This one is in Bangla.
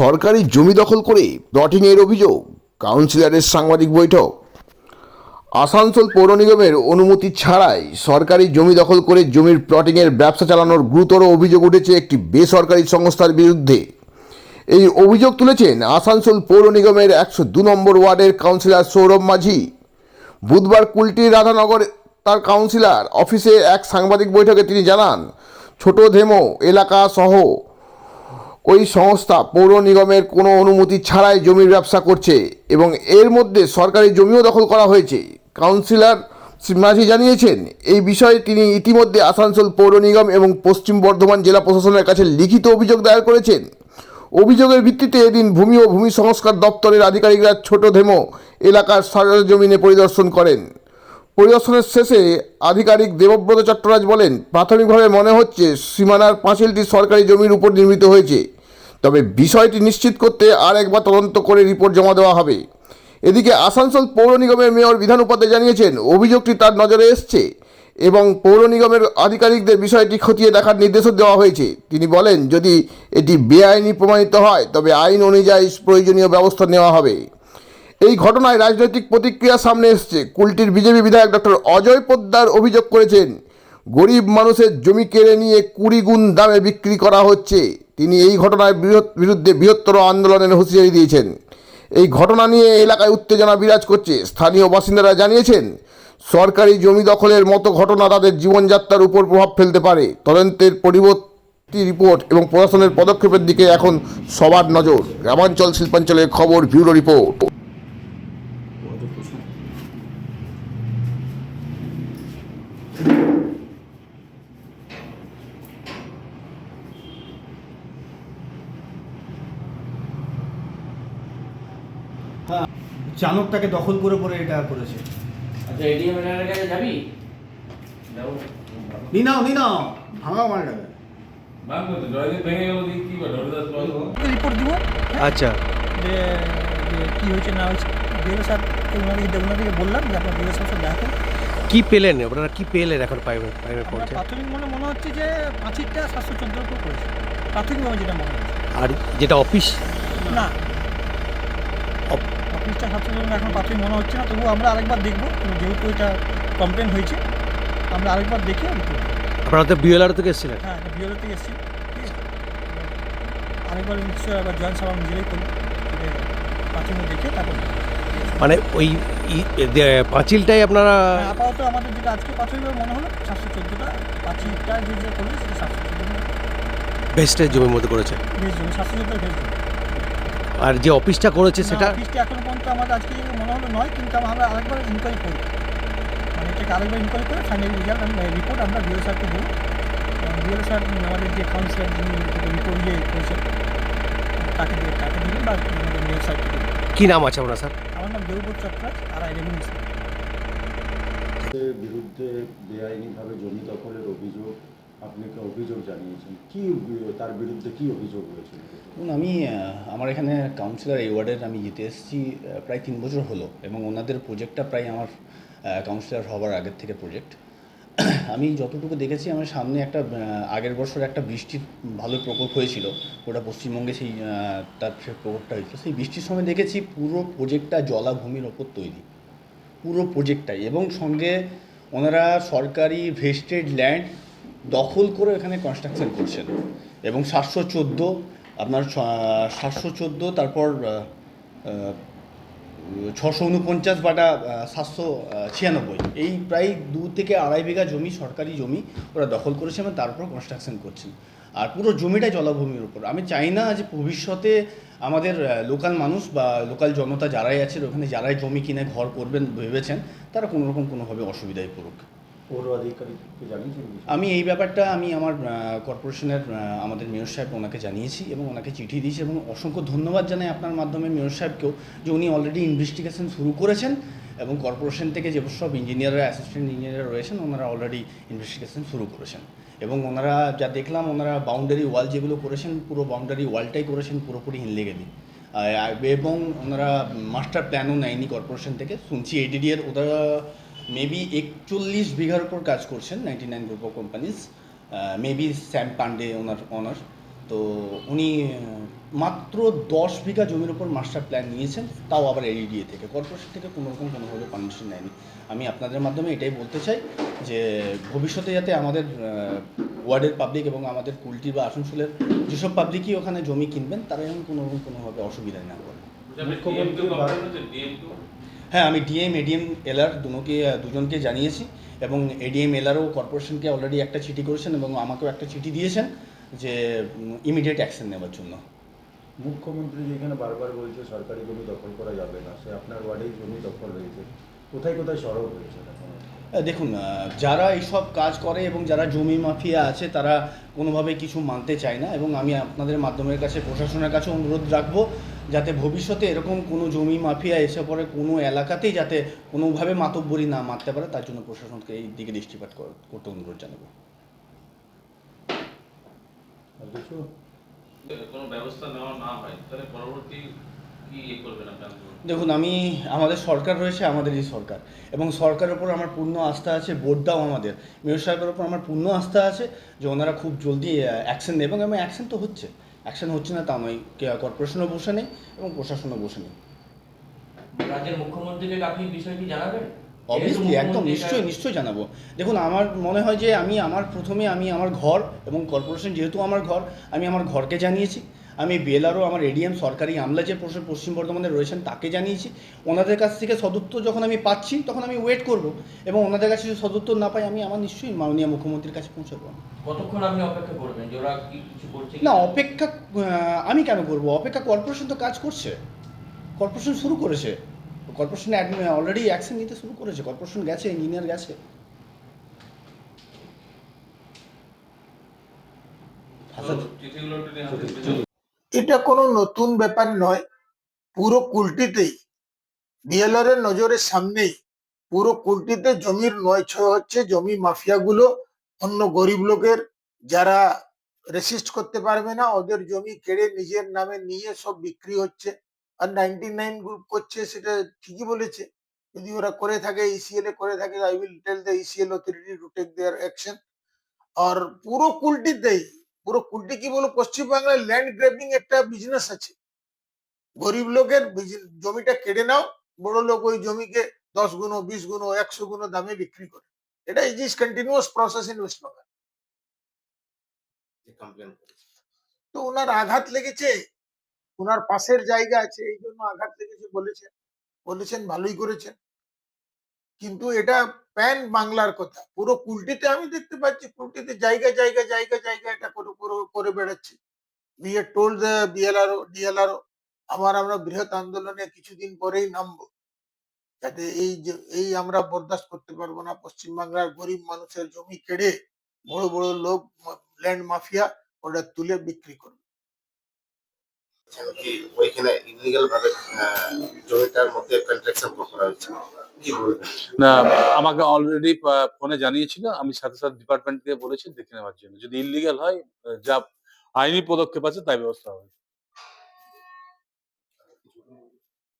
সরকারি জমি দখল করে প্লটিংয়ের অভিযোগ, কাউন্সিলরের সাংবাদিক বৈঠক। আসানসোল পৌর নিগমের অনুমতি ছাড়াই সরকারি জমি দখল করে জমির প্লটিংয়ের ব্যবসা চালানোর গুরুতর অভিযোগ উঠেছে একটি বেসরকারি সংস্থার বিরুদ্ধে। এই অভিযোগ তুলেছেন আসানসোল পৌর নিগমের একশো দু নম্বর ওয়ার্ডের কাউন্সিলর সৌরভ মাঝি। বুধবার কুলটি রাধানগর তার কাউন্সিলর অফিসে এক সাংবাদিক বৈঠকে তিনি জানান, ছোট ধেমো, এলাকা সহ ওই সংস্থা পৌর নিগমের কোনো অনুমতি ছাড়াই জমির ব্যবসা করছে এবং এর মধ্যে সরকারি জমিও দখল করা হয়েছে। কাউন্সিলর মাঝি জানিয়েছেন, এই বিষয়ে তিনি ইতিমধ্যে আসানসোল পৌর নিগম এবং পশ্চিম বর্ধমান জেলা প্রশাসনের কাছে লিখিত অভিযোগ দায়ের করেছেন। অভিযোগের ভিত্তিতে এদিন ভূমি ও ভূমি সংস্কার দপ্তরের আধিকারিকরা ছোট ধেমো এলাকার সরজমিনে পরিদর্শন করেন। পরিদর্শনের শেষে আধিকারিক দেবব্রত চট্টরাজ বলেন, প্রাথমিকভাবে মনে হচ্ছে সীমানার পাঁচিলটি সরকারি জমির উপর নির্মিত হয়েছে। তবে বিষয়টি নিশ্চিত করতে আর একবার তদন্ত করে রিপোর্ট জমা দেওয়া হবে। এদিকে আসানসোল পৌর নিগমের মেয়র বিধান উপাধ্যায় জানিয়েছেন, অভিযোগটি তার নজরে এসছে এবং পৌর নিগমের আধিকারিকদের বিষয়টি খতিয়ে দেখার নির্দেশও দেওয়া হয়েছে। তিনি বলেন, যদি এটি বেআইনি প্রমাণিত হয়, তবে আইন অনুযায়ী প্রয়োজনীয় ব্যবস্থা নেওয়া হবে। এই ঘটনায় রাজনৈতিক প্রতিক্রিয়া সামনে এসছে। কুলটির বিজেপি বিধায়ক ডক্টর অজয় পোদ্দার অভিযোগ করেছেন গরিব মানুষের জমি কেড়ে নিয়ে কুড়ি গুণ দামে বিক্রি করা হচ্ছে। তিনি এই ঘটনার বিরুদ্ধে বৃহত্তর আন্দোলনের হুঁশিয়ারি দিয়েছেন। এই ঘটনা নিয়ে এলাকায় উত্তেজনা বিরাজ করছে। স্থানীয় বাসিন্দারা জানিয়েছেন, সরকারি জমি দখলের মতো ঘটনা তাদের জীবনযাত্রার উপর প্রভাব ফেলতে পারে। তদন্তের পরিবর্তী রিপোর্ট এবং প্রশাসনের পদক্ষেপের দিকে এখন সবার নজর। গ্রামাঞ্চল শিল্পাঞ্চলের খবর, ব্যুরো রিপোর্ট। চাণকটাকে দখল করে পরে এটা করেছে। আচ্ছা এটিএম এর কাছে যাবি? নি নাও নি নাও। মালটাকে। করে রিপোর্ট দিব। আচ্ছা। যে কী হয়েছে না হয়েছে স্যার ওনাকে ওনাদেরকে বললাম যে আপনার স্যার দেখেন। কি পেলেন? আপনারা কি পেলেন এখন আমরা প্রাথমিক মনে মনে হচ্ছে যে পাঁচিরটা সাতশো চোদ্দোর উপর করেছে। প্রাথমিকভাবে যেটা মনে হচ্ছে। আর যেটা অফিস? না। সাতশো চোদ্দ এখন প্রাথমিক মনে হচ্ছে না তবুও আমরা আরেকবার দেখব যেহেতু এটা কমপ্লেন হয়েছে আমরা আরেকবার দেখে রিপোর্ট আপনারা তো বিএলআর থেকে এসেছিলেন? হ্যাঁ বিএলও থেকে এসেছি আরেকবার নিশ্চয়ই আবার জয়েন্ট সভা আমি নিজেরাই করব প্রাথমিক দেখে তারপর মানে ওই পাঁচিলটাই আপনারা হ্যাঁ, আপাতত আমাদের যেটা আজকে প্রাথমিকভাবে মনে হলো সাতশো চোদ্দোটা পাঁচিলটা যে যে করবে সেটা সাতশো চোদ্দ ভেস্টের জমির মধ্যে করেছে। ভেজ জমি সাতশো চোদ্দ ভেজ জমি। আর যে অফিসটা করেছে সেটা অফিসটা এখনও পর্যন্ত আমাদের আজকে মনে হলো নয় কিন্তু আমরা আরেকবার ইনকোয়ারি করব মানে এটাকে আরেকবার ইনকোয়ারি করে ফাইনাল রেজাল্ট আমরা রিপোর্ট আমরা বিএল স্যারকে দেবো। বিএল স্যার আমাদের যে কাউন্সিলর যিনি রিপোর্ট ইয়ে করেছেন তাকে দিয়ে তাকে দিবেন বা আমাদের বিএল স্যারকে দেবেন। কি নাম আছে আপনার স্যার? আমার নাম Debabrata Chattaraj R I revenue বিরুদ্ধে বেআইনিভাবে জমি দখলের অভিযোগ আপনাকে অভিযোগ জানিয়েছেন। কি তার বিরুদ্ধে কি অভিযোগ হয়েছিল? দেখুন আমি আমার এখানে কাউন্সিলর এই ওয়ার্ডের আমি জিতে এসেছি প্রায় তিন বছর হলো এবং ওনাদের প্রজেক্টটা প্রায় আমার কাউন্সিলর হবার আগের থেকে প্রজেক্ট আমি যতটুকু দেখেছি, আমার সামনে একটা আগের বছর একটা বৃষ্টির ভালো প্রকোপ হয়েছিল। ওটা পশ্চিমবঙ্গে সেই তার প্রকোপটা হয়েছিল। সেই বৃষ্টির সময় দেখেছি পুরো প্রজেক্টটা জলাভূমির ওপর তৈরি। পুরো প্রজেক্টটাই এবং সঙ্গে ওনারা সরকারি ভেস্টেড ল্যান্ড দখল করে এখানে কনস্ট্রাকশন করছেন। এবং সাতশো চোদ্দ আপনার সাতশো চোদ্দ, তারপর ছশো উনপঞ্চাশ বাটা সাতশো ছিয়ানব্বই। এই প্রায় দু থেকে আড়াই বিঘা জমি, সরকারি জমি ওরা দখল করেছে এবং তারপর কনস্ট্রাকশন করছেন। আর পুরো জমিটাই জলাভূমির উপর। আমি চাই না যে ভবিষ্যতে আমাদের লোকাল মানুষ বা লোকাল জনতা যারাই আছে, ওখানে যারাই জমি কিনে ঘর করবেন ভেবেছেন, তারা কোনোরকম কোনোভাবে অসুবিধায় পড়ুক। আমি এই ব্যাপারটা আমি আমার কর্পোরেশনের আমাদের মেয়র সাহেব ওনাকে জানিয়েছি এবং ওনাকে চিঠি দিয়েছি এবং অসংখ্য ধন্যবাদ জানাই আপনার মাধ্যমে মেয়র সাহেবকেও যে উনি অলরেডি ইনভেস্টিগেশন শুরু করেছেন এবং কর্পোরেশন থেকে যে সব ইঞ্জিনিয়াররা অ্যাসিস্ট্যান্ট ইঞ্জিনিয়ার রয়েছেন, ওনারা অলরেডি ইনভেস্টিগেশন শুরু করেছেন। এবং ওনারা যা দেখলাম, ওনারা বাউন্ডারি ওয়াল যেগুলো করেছেন, পুরো বাউন্ডারি ওয়ালটাই করেছেন পুরোপুরি হিনলেগেলি এবং ওনারা মাস্টার প্ল্যানও নেয়নি কর্পোরেশন থেকে। শুনছি এডিডি এর ওরা মেবি একচল্লিশ বিঘার উপর কাজ করছেন ninety nine group of companies maybe Sam Pandey owner owner তো উনি মাত্র দশ বিঘা জমির উপর মাস্টার প্ল্যান নিয়েছেন তাও আবার এডিডিএ থেকে। কর্পোরেশন থেকে কোনো রকম কোনোভাবে পারমিশন নেয়নি। আমি আপনাদের মাধ্যমে এটাই বলতে চাই যে ভবিষ্যতে যাতে আমাদের ওয়ার্ডের পাবলিক এবং আমাদের কুলটি বা আসানসোলের যেসব পাবলিকই ওখানে জমি কিনবেন তারা যেন কোনো রকম কোনোভাবে অসুবিধায় না করে মুখ্যমন্ত্রী হ্যাঁ আমি ডিএম এডিএম এলআর দুজনকে দুজনকে জানিয়েছি এবং এডিএম এলআরও কর্পোরেশনকে অলরেডি একটা চিঠি করেছেন এবং আমাকেও একটা চিঠি দিয়েছেন যে ইমিডিয়েট অ্যাকশন নেওয়ার জন্য। মুখ্যমন্ত্রী যেখানে বারবার বলছে সরকারি জমি দখল করা যাবে না সে আপনার ওয়ার্ডেই জমি দখল রয়েছে। কোথায় কোথায় সরব হয়েছে দেখুন যারা এইসব কাজ করে এবং যারা জমি মাফিয়া আছে তারা কোনোভাবে কিছু মানতে চায় না এবং আমি আপনাদের মাধ্যমের কাছে প্রশাসনের কাছে অনুরোধ রাখব যাতে ভবিষ্যতে এরকম কোনো জমি মাফিয়া এসে পড়ে কোনো এলাকাতেই যাতে কোনোভাবে মাতব্বরি না মারতে পারে তার জন্য প্রশাসনকে এই দিকে দৃষ্টিপাত করতে অনুরোধ জানাব। কোনো ব্যবস্থা নেওয়া না হয় তাহলে পরবর্তী কি ইয়ে দেখুন আমি আমাদের সরকার রয়েছে আমাদেরই সরকার। এবং সরকারের উপর আমার পূর্ণ আস্থা আছে বোর্ডটাও আমাদের। মেয়র সাহেবের উপর আমার পূর্ণ আস্থা আছে যে ওনারা খুব জলদি অ্যাকশন নেবেন এবং অ্যাকশন তো হচ্ছে। অ্যাকশন হচ্ছে না তা নয় কর্পোরেশনও বসে নেই এবং প্রশাসনও বসে নেই। রাজ্যের মুখ্যমন্ত্রীকে আপনি বিষয়টি জানাবেন? অবভিয়াসলি একদম নিশ্চয়ই নিশ্চয়ই জানাব। দেখুন আমার মনে হয় যে আমি আমার প্রথমে আমি আমার ঘর এবং কর্পোরেশন যেহেতু আমার ঘর আমি আমার ঘরকে জানিয়েছি। আমি বিএলআরও আমার এডিএম সরকারি আমলা যে প্রশা- পশ্চিম বর্ধমানে রয়েছেন তাকে জানিয়েছি। ওনাদের কাছ থেকে সদুত্তর যখন আমি পাচ্ছি তখন আমি ওয়েট করব এবং ওনাদের কাছে যদি সদুত্তর না পাই আমি আমার নিশ্চয়ই মাননীয় মুখ্যমন্ত্রীর কাছে পৌঁছাবো। কতক্ষণ আপনি অপেক্ষা করবেন? যে ওরা কিছু করছে না অপেক্ষা আমি কেন করব? অপেক্ষা কর্পোরেশন তো কাজ করছে। কর্পোরেশন শুরু করেছে। কর্পোরেশন অলরেডি অ্যাকশন নিতে শুরু করেছে। কর্পোরেশন গেছে ইঞ্জিনিয়ার গেছে। আচ্ছা এটা কোনো নতুন ব্যাপার নয়। পুরো কুলটিতেই বিএলআর এর নজরের সামনেই, পুরো কুলটিতে জমির নয় ছয় হচ্ছে জমি মাফিয়াগুলো, অন্য গরিব লোকের যারা রেসিস্ট করতে পারবে না, ওদের জমি কেড়ে নিজের নামে নিয়ে সব বিক্রি হচ্ছে। আর নাইনটি নাইন গ্রুপ করছে সেটা ঠিকই বলেছে। যদি ওরা করে থাকে ইসিএল এ, করে থাকে I will tell the ECL authority to take their action আর পুরো কুলটিতেই পুরো কুলটি কি বলো পশ্চিমবাংলায় ল্যান্ড গ্র্যাবিং একটা বিজনেস আছে। গরিব লোকের জমিটা কেড়ে নাও বড় লোক ওই জমিকে দশ গুণ বিশ গুণ একশো গুণ দামে বিক্রি করে। এটা is is continuous process in West Bengal তো ওনার আঘাত লেগেছে ওনার পাশের জায়গা আছে এই জন্য আঘাত লেগেছে বলেছেন বলেছেন ভালোই করেছেন। কিন্তু এটা প্যান বাংলার কথা। পুরো কুলটিতে আমি দেখতে পাচ্ছি কুলটিতে জায়গা জায়গা জায়গা জায়গা এটা করে করে- বেড়াচ্ছে। Told the BLRO, DLRO, আবার আমরা বৃহৎ আন্দোলনে কিছুদিন পরেই নামবো। যাতে এই যে এই আমরা বরদাস্ত করতে পারব না। পশ্চিমবাংলার গরিব মানুষের জমি কেড়ে বড় বড় লোক ল্যান্ড মাফিয়া ওটা তুলে বিক্রি করবে। ওইখানে ইলিগাল ভাবে জমিটার মধ্যে কন্ট্রাকশন করা বলবেন না, আমাকে অলরেডি ফোনে জানিয়েছিল। আমি সাথে সাথে ডিপার্টমেন্টকে বলেছি, দেখে নেওয়ার জন্য। যদি ইলিগাল হয়, যা আইনি পদক্ষেপ আছে, তাই ব্যবস্থা হবে।